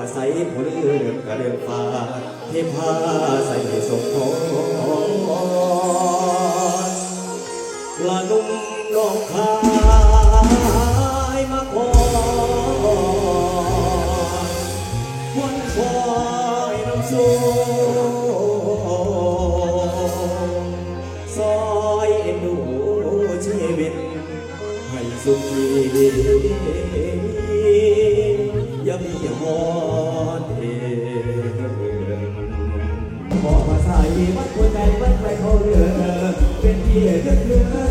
าใส่ผลเลือกกระเดื่องฟ้าเทพาใส่สมทองละนุ่มน้องคายมาขอวันคอยน้ำสูซอยเอ็นดูชีวิตให้สุขี Yummy, yummy. วัดหัวใจวัดใจเขาเรือเป็นเพียงเพื่อ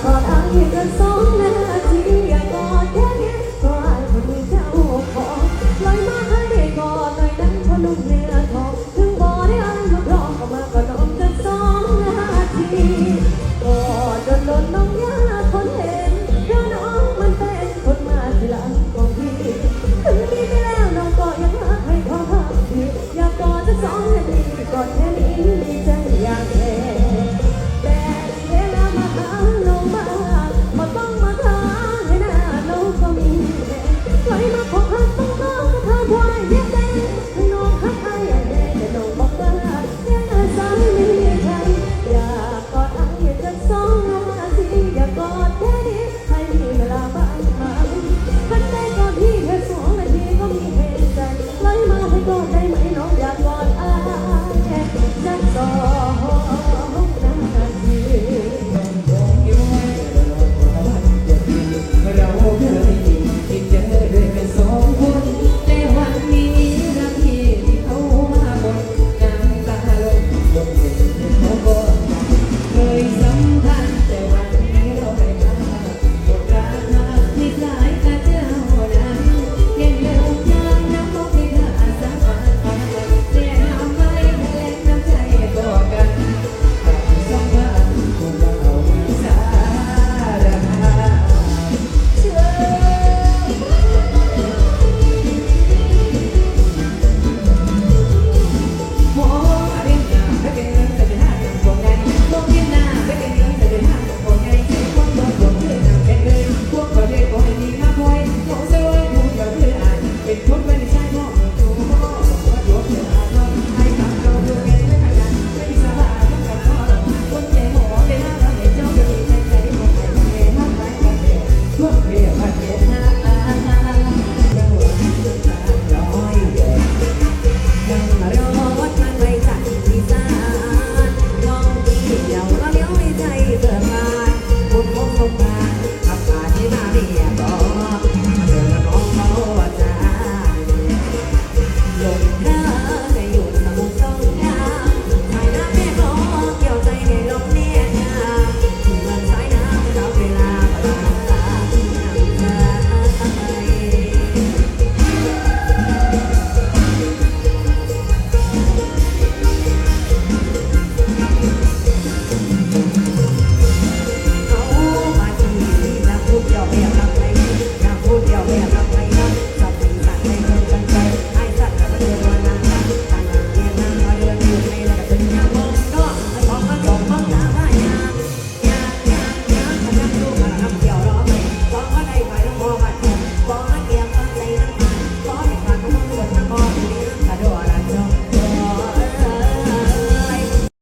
But I'm here to song